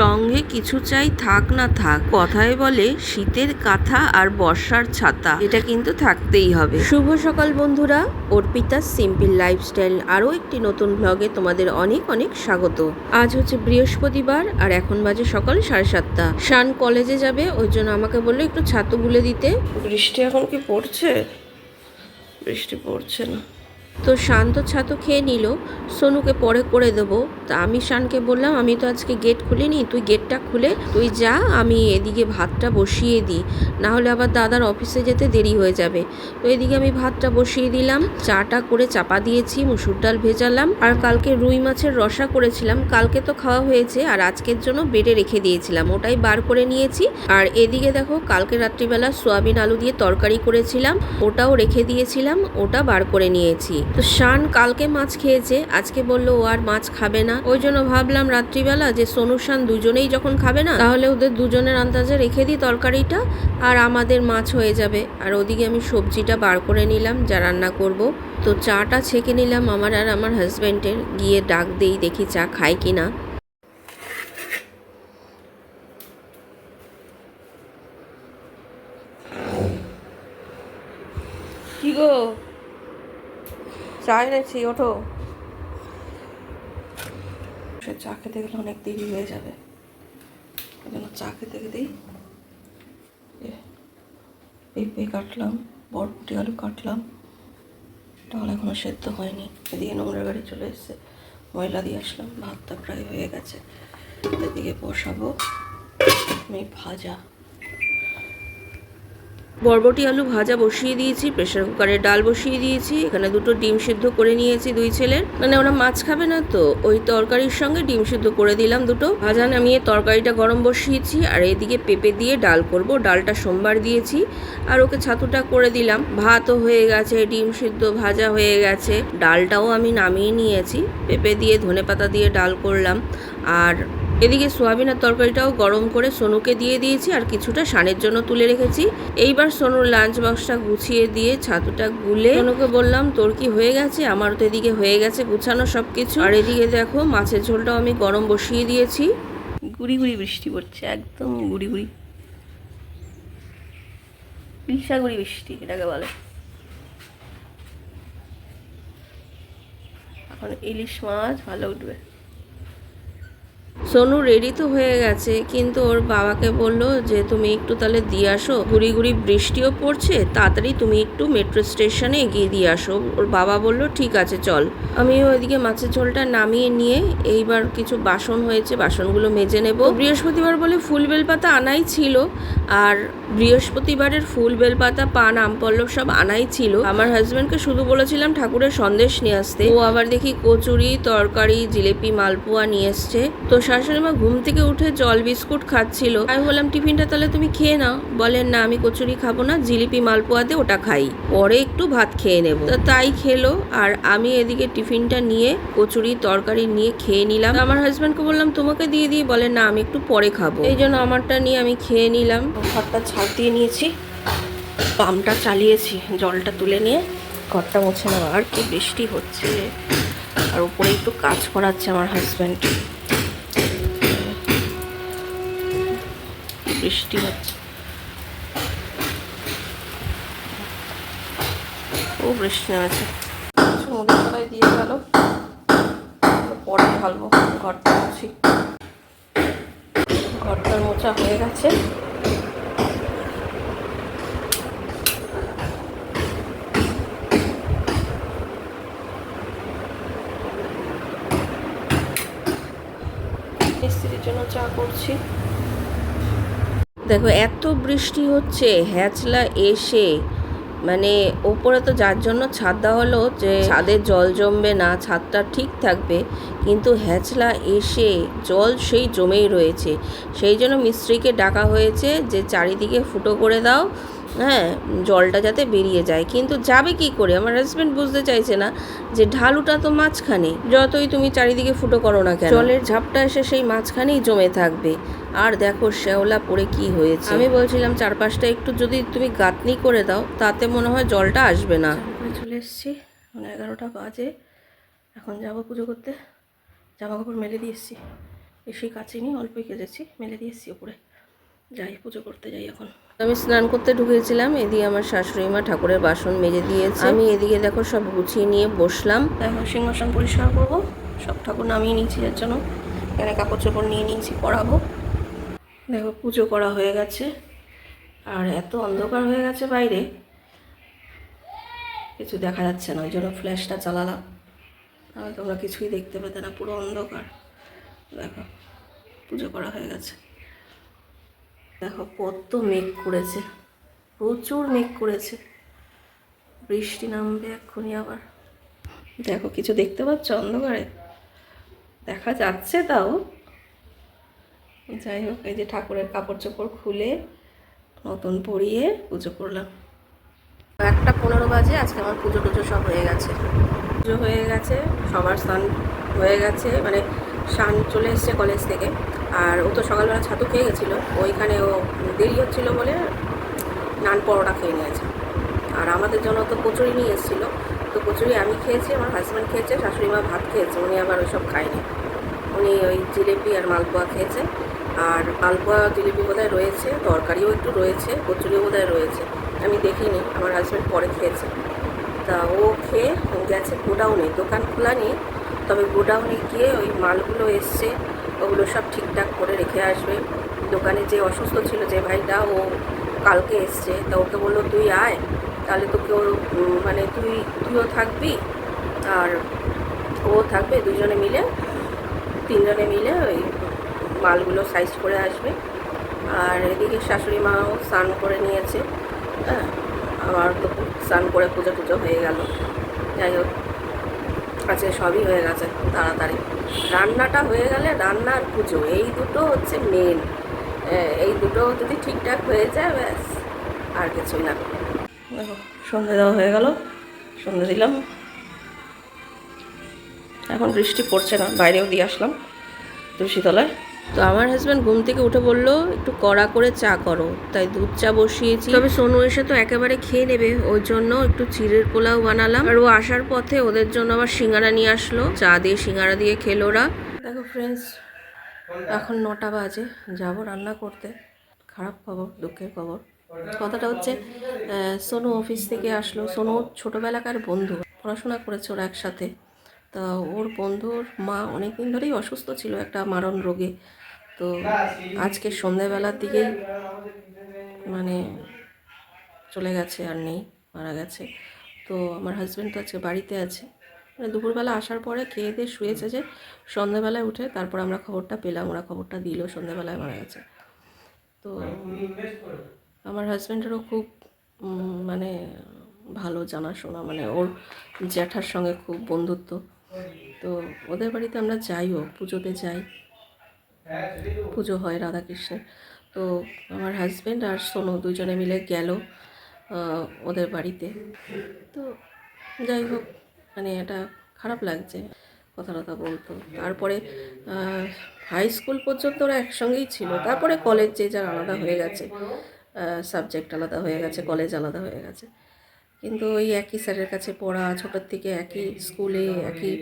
সঙ্গে কিছু চাই থাক না থাক কথায় বলে শীতের কাঁথা আর বর্ষার ছাতা। এটা কিন্তু থাকতেই হবে। শুভ সকাল বন্ধুরা। অর্পিতা সিম্পল লাইফস্টাইল আরও একটি নতুন ব্লগে তোমাদের অনেক অনেক স্বাগত। আজ হচ্ছে বৃহস্পতিবার আর এখন বাজে সকাল সাড়ে সাতটা। শান কলেজে যাবে ওই জন্য আমাকে বলল একটু ছাতু গুলে দিতে। বৃষ্টি এখন কি পড়ছে? বৃষ্টি পড়ছে না। তো শান্ত ছাতু খেয়ে নিল। সোনুকে পরে করে দেবো। তা আমি শানকে বললাম, আমি তো আজকে গেট খুলিনি, তুই গেটটা খুলে, তুই যা, আমি এদিকে ভাতটা বসিয়ে দিই। নাহলে আবার দাদার অফিসে যেতে দেরি হয়ে যাবে। তো এদিকে আমি ভাতটা বসিয়ে দিলাম, চাটা করে চাপা দিয়েছি, মুসুর ডাল ভেজালাম, আর কালকে রুই মাছের রসা করেছিলাম। কালকে তো খাওয়া হয়েছে, আর আজকের জন্য বেডে রেখে দিয়েছিলাম, ওটাই বার করে নিয়েছি। আর এদিকে দেখো, কালকে রাত্রিবেলা সোয়াবিন আলু দিয়ে তরকারি করেছিলাম, ওটাও রেখে দিয়েছিলাম, ওটা বার করে নিয়েছি। তো শান কালকে মাছ খেয়েছে, আজকে বলল ও আর মাছ খাবে না। ওই জন্য ভাবলাম রাত্রিবেলা যে সোনু শান দুজনেই যখন খাবে না, তাহলে ওদের দুজনের আন্দাজে রেখে দিই তরকারিটা আর আমাদের মাছ হয়ে যাবে। আর ওদিকে আমি সবজিটা বার করে নিলাম, যা রান্না করব। তো চাটা ছেঁকে নিলাম আমার আর আমার হাজব্যান্ডের গিয়ে ডাক দেই দেখি চা খায় কি না কি গো? চা এনেছি ওঠো। সে চা খেতে গেলে অনেক দেরি হয়ে যাবে। ওই জন্য চা খেতে খেতেই পেঁপে কাটলাম, বরবটি আলু কাটলাম। ডাল এখনও সেদ্ধ হয়নি। এদিকে নোংরা গাড়ি চলে এসছে। ময়লা দিয়ে আসলাম। ভাতটা প্রায় হয়ে গেছে। এদিকে বসাবো। আমি ভাজা। বরবটি আলু ভাজা বসিয়ে দিয়েছি প্রেশার কুকারে ডাল বসিয়ে দিয়েছি, এখানে দুটো ডিম সিদ্ধ করে নিয়েছি দুই ছেলের। মানে ওরা মাছ খাবে না তো, ওই তরকারির সঙ্গে ডিম সিদ্ধ করে দিলাম দুটো। ভাজা নামিয়ে তরকারিটা গরম বসিয়েছি, আর এদিকে পেঁপে দিয়ে ডাল করব, ডালটা সোমবার দিয়েছি, আর ওকে ছাতুটা করে দিলাম। ভাতও হয়ে গেছে, ডিম সিদ্ধ ভাজা হয়ে গেছে, ডালটাও আমি নামিয়ে নিয়েছি। পেঁপে দিয়ে ধনেপাতা দিয়ে ডাল করলাম, আর এদিকে সোয়াবিনের তরকারিটাও গরম করে সোনুকে দিয়ে দিয়েছি আর কিছুটা সানের জন্য তুলে রেখেছি। এইবার সোনুর লাঞ্চ বক্সটা গুছিয়ে দিয়ে ছাতুটা গুলে সোনুকে বললাম, তোর কি হয়ে গেছে? আমার তো এদিকে হয়ে গেছে গুছানো সব কিছু আর এদিকে দেখো, মাছের ঝোলটাও আমি গরম বসিয়ে দিয়েছি। গুড়ি গুড়ি বৃষ্টি পড়ছে, একদম গুড়ি গুড়ি। গুড়ি বৃষ্টি, এটাকে বলে। এখন ইলিশ মাছ ভালো উঠবে। সোনু রেডি তো হয়ে গেছে, কিন্তু ওর বাবাকে বলল যে, তুমি একটু তাহলে দিয়ে আসো। গুড়ি গুড়ি বৃষ্টিও পড়ছে, তাড়াতাড়ি তুমি একটু মেট্রো স্টেশনে এগিয়ে দিয়ে আসো। ওর বাবা বলল, ঠিক আছে, চল। আমি ওইদিকে মাছের ঝোলটা নামিয়ে নিয়ে এইবার কিছু বাসন হয়েছে, বাসনগুলো মেজে নেব। বৃহস্পতিবার বলে ফুল বেলপাতা আনাই ছিল, আর বৃহস্পতিবারের ফুল বেলপাতা পান আমপল্লব সব আনাই ছিল। আমার হাজব্যান্ডকে শুধু বলেছিলাম ঠাকুরের সন্দেশ নিয়ে আসতে। ও আবার দেখি কচুরি, তরকারি, জিলেপি, মালপোয়া নিয়ে এসছে। তো শাশুড়ি মা ঘুম থেকে উঠে জল বিস্কুট খাচ্ছিল। আমি বললাম, টিফিনটা তাহলে তুমি খেয়ে নাও। বলেন, না, আমি কচুরি খাব না, জিলিপি মালপোয়া দিয়ে ওটা খাই। পরে একটু ভাত খেয়ে নেব। তো তাই খেলো, আর আমি এদিকে টিফিনটা নিয়ে কচুরি তরকারি নিয়ে খেয়ে নিলাম। আমার হাজব্যান্ডকে বললাম, তোমাকে দিয়ে দিই। বলে না, আমি একটু পরে খাব। এই জন্য আমারটা নিয়ে আমি খেয়ে নিলাম। ঘরটা ছাদ দিয়ে নিয়েছি, পাম্পটা চালিয়েছি জলটা তুলে নিয়ে। ঘরটা মুছে নেওয়া, আর কি বৃষ্টি হচ্ছে। আর উপরে একটু কাজ করাচ্ছে আমার হাজব্যান্ড। বৃষ্টি হচ্ছে। ও বৃষ্টি নেমেছে মুড়ি তলায় দিয়ে গেল। পরে ঢালবো, ঘরটা মুছি। ঘরটার মোচা হয়ে গেছে। মিস্ত্রির জন্য চা করছি। দেখো, এত বৃষ্টি হচ্ছে হ্যাচলা এসে। মানে ওপরে তো যার জন্য ছাদ দেওয়া হলো যে ছাদে জল জমবে না, ছাদটা ঠিক থাকবে, কিন্তু হ্যাচলা এসে জল সেই জমেই রয়েছে। সেই জন্য মিস্ত্রিকে ডাকা হয়েছে যে চারিদিকে ফুটো করে দাও হ্যাঁ জলটা যাতে বেরিয়ে যায়। কিন্তু যাবে কি করে? আমার হাজব্যান্ড বুঝতে চাইছে না যে ঢালুটা তো মাঝখানে। যতই তুমি চারিদিকে ফুটো করো না কেন জলের ঝাপটা এসে সেই মাঝখানেই জমে থাকবে। আর দেখো শ্যাওলা পড়ে কি হয়েছে। আমি বলছিলাম চারপাশটা একটু যদি তুমি গাঁথনি করে দাও তাতে মনে হয় জলটা আসবে না। চলে এসেছি মানে এগারোটা বাজে। এখন যাব পুজো করতে। জামা কাপড় মেলে দিয়ে এসেছি। বেশি কাচিনি অল্পই কেজেছি মেলে দিয়েছি ওপরে। যাই পুজো করতে যাই এখন। আমি স্নান করতে ঢুকেছিলাম, এদিকে আমার শাশুড়ি মা ঠাকুরের বাসন মেজে দিয়েছে। আমি এদিকে দেখো সব গুছিয়ে নিয়ে বসলাম। দেখো সিংহাসন পরিষ্কার করব, সব ঠাকুর নামিয়ে নিয়েছি এর জন্য। এখানে কাপড় চোপড় নিয়ে নিয়েছি, পরাবো। দেখো পুজো করা হয়ে গেছে, আর এত অন্ধকার হয়ে গেছে বাইরে। কিছু দেখা যাচ্ছে না, ওই জন্য ফ্ল্যাশটা চালালাম তাহলে তোমরা কিছুই দেখতে পেতে না, পুরো অন্ধকার। দেখো, পুজো করা হয়ে গেছে। দেখো কত মেঘ করেছে, প্রচুর মেঘ করেছে। বৃষ্টি নামবে এক্ষুনি আবার। দেখো, কিছু দেখতে পাচ্ছ অন্ধকারে? দেখা যাচ্ছে তাও। যাই হোক, এই যে ঠাকুরের কাপড় চোপড় খুলে নতুন পরিয়ে পুজো করলাম। একটা পনেরো বাজে, আজকে আমার পুজো টুজো সব হয়ে গেছে। পুজো হয়ে গেছে, সবার স্নান হয়ে গেছে মানে স্নান চলে এসছে কলেজ থেকে। আর ও তো সকালবেলা ছাতু খেয়ে গেছিল। ওইখানে ও দেরি হচ্ছিল বলে নান পরোটা খেয়ে নিয়েছে। আর আমাদের জন্য তো কচুরি নিয়ে এসেছিল। তো কচুরি আমি খেয়েছি, আমার হাজব্যান্ড খেয়েছে, শাশুড়ি মা ভাত খেয়েছে, উনি আবার ওইসব খায়নি। উনি ওই জিলিপি আর মালপোয়া খেয়েছে। আর মালপোয়া, জিলিপি বোধহয় রয়েছে, তরকারিও একটু রয়েছে, কচুরিও বোধহয় রয়েছে। আমি দেখিনি, আমার হাজব্যান্ড পরে খেয়েছে। তা ও খেয়ে গেছে, গোডাউনে, দোকান খোলা নেই। তবে গোডাউনে গিয়ে ওই মালগুলো এসছে ওগুলো সব ঠিকঠাক করে রেখে আসবে। দোকানে যে অসুস্থ ছিল যে ভাইটা, ও কালকে এসছে। তা ওকে বলল, তুই আয়, তাহলে তোকে ওর মানে তুই, তুইও থাকবি আর ও থাকবে, দুজনে মিলে, তিনজনে মিলে ওই মালগুলো সাইজ করে আসবে। আর এদিকে শাশুড়ি মাও স্নান করে নিয়েছে হ্যাঁ? আমার তো স্নান করে পুজো টুজো হয়ে গেল। যাই হোক আজকে সবই হয়ে গেছে, তাড়াতাড়ি। রান্নাটা হয়ে গেলে রান্না আর পুজো, এই দুটো হচ্ছে মেন এই দুটো যদি ঠিকঠাক হয়ে যায়, ব্যাস, আর কিছু না। দেখো, সন্ধে দেওয়া হয়ে গেল, সন্ধে দিলাম। এখন বৃষ্টি পড়ছে না, বাইরেও দিয়ে আসলাম তুলসীতলায় তো আমার হাজব্যান্ড ঘুম থেকে উঠে বলল একটু কড়া করে চা করো। তাই দুধ চা বসিয়েছি। তবে সোনু এসে তো একেবারে খেয়ে নেবে ওই জন্য একটু চিড়ের পোলাও বানালাম। আর ও আসার পথে ওদের জন্য আবার সিঙ্গারা নিয়ে আসলো। চা দিয়ে সিঙ্গারা দিয়ে খেলো ওরা। দেখো ফ্রেন্ডস এখন নটা বাজে যাব রান্না করতে। খারাপ খবর দুঃখের খবর। কথাটা হচ্ছে সোনু অফিস থেকে আসলো। সোনু ছোটোবেলাকার বন্ধু পড়াশোনা করেছে ওরা একসাথে। তা ওর বন্ধুর মা অনেক দিন ধরেই অসুস্থ ছিল একটা মারণ রোগে। তো আজকে সন্ধ্যাবেলার দিকেই মানে চলে গেছে আর নেই, মারা গেছে। তো আমার হাজব্যান্ড তো আজকে বাড়িতে আছে। মানে দুপুরবেলা আসার পরে খেয়ে দিয়ে শুয়েছে যে সন্ধ্যাবেলায় উঠে তারপর আমরা খবরটা পেলাম, ওরা খবরটা দিল, সন্ধ্যাবেলায় মারা গেছে। তো আমার হাজব্যান্ডেরও খুব মানে ভালো জানাশোনা মানে ওর জ্যাঠার সঙ্গে খুব বন্ধুত্ব। তো ওদের বাড়িতে আমরা যাইও, পুজোতে যাই। পুজো হয় রাধাকৃষ্ণের। তো আমার হাজব্যান্ড আর সোনু দুজনে মিলে গেল ওদের বাড়িতে। তো যাই হোক মানে এটা খারাপ লাগছে, কথা টথা বলতো। তারপরে হাই স্কুল পর্যন্ত ওরা একসঙ্গেই ছিল। তারপরে কলেজ যে যার আলাদা হয়ে গেছে সাবজেক্ট আলাদা হয়ে গেছে কলেজ আলাদা হয়ে গেছে। কিন্তু ওই একই স্যারের কাছে পড়া, ছোটোর থেকে একই স্কুলে একই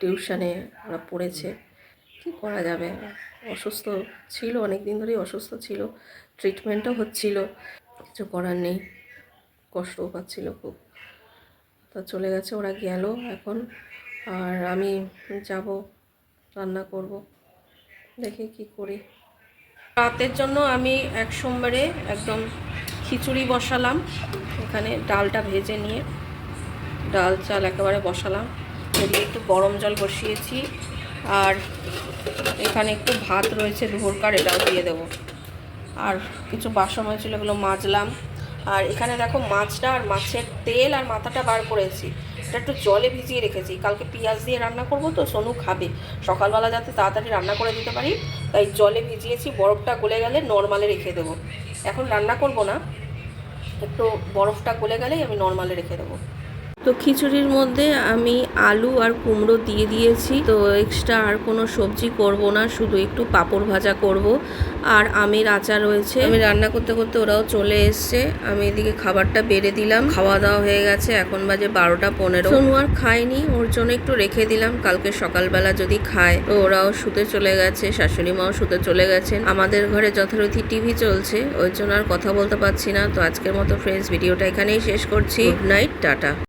টিউশনে ওরা পড়েছে। কী করা যাবে? অসুস্থ ছিল অনেক দিন ধরেই অসুস্থ ছিল ট্রিটমেন্টও হচ্ছিল, কিছু করার নেই, কষ্টও পাচ্ছিল খুব। তা চলে গেছে, ওরা গেল এখন, আর আমি যাব, রান্না করব, দেখি কি করি। রাতের জন্য আমি এক সোমবারে একদম খিচুড়ি বসালাম, এখানে ডালটা ভেজে নিয়ে, ডাল চাল একেবারে বসালাম একটু গরম জল বসিয়েছি আর এখানে একটু ভাত রয়েছে ধোরকার এটাও দিয়ে দেবো। আর কিছু বাসন হয়েছিল, এগুলো মাজলাম। আর এখানে দেখো মাছটা আর মাছের তেল আর মাথাটা বার করেছি। এটা একটু জলে ভিজিয়ে রেখেছি। কালকে পেঁয়াজ দিয়ে রান্না করব তো, সোনু খাবে। সকালবেলা যাতে তাড়াতাড়ি রান্না করে দিতে পারি, তাই জলে ভিজিয়েছি, বরফটা গলে গেলে নর্মালে রেখে দেবো। এখন রান্না করব না, একটু বরফটা গলে গেলেই আমি নর্মালে রেখে দেবো। তো খিচুড়ির মধ্যে আমি আলু আর কুমড়ো দিয়ে দিয়েছি। তো এক্সট্রা আর কোনো সবজি করব না, শুধু একটু পাঁপড় ভাজা করব। আর আমের আচার রয়েছে। আমি রান্না করতে করতে ওরাও চলে এসছে। আমি এদিকে খাবারটা বেড়ে দিলাম। খাওয়া দাওয়া হয়ে গেছে। এখন বাজে বারোটা পনেরো। সোনু আর খায়নি। ওর জন্য একটু রেখে দিলাম। কালকে সকালবেলা যদি খায়। তো ওরাও শুতে চলে গেছে। শাশুড়ি মাও শুতে চলে গেছেন। আমাদের ঘরে যথারীতি টিভি চলছে। ওই জন্য আর কথা বলতে পারছি না। তো আজকের মতো ফ্রেন্ডস ভিডিওটা এখানেই শেষ করছি। Good night tata.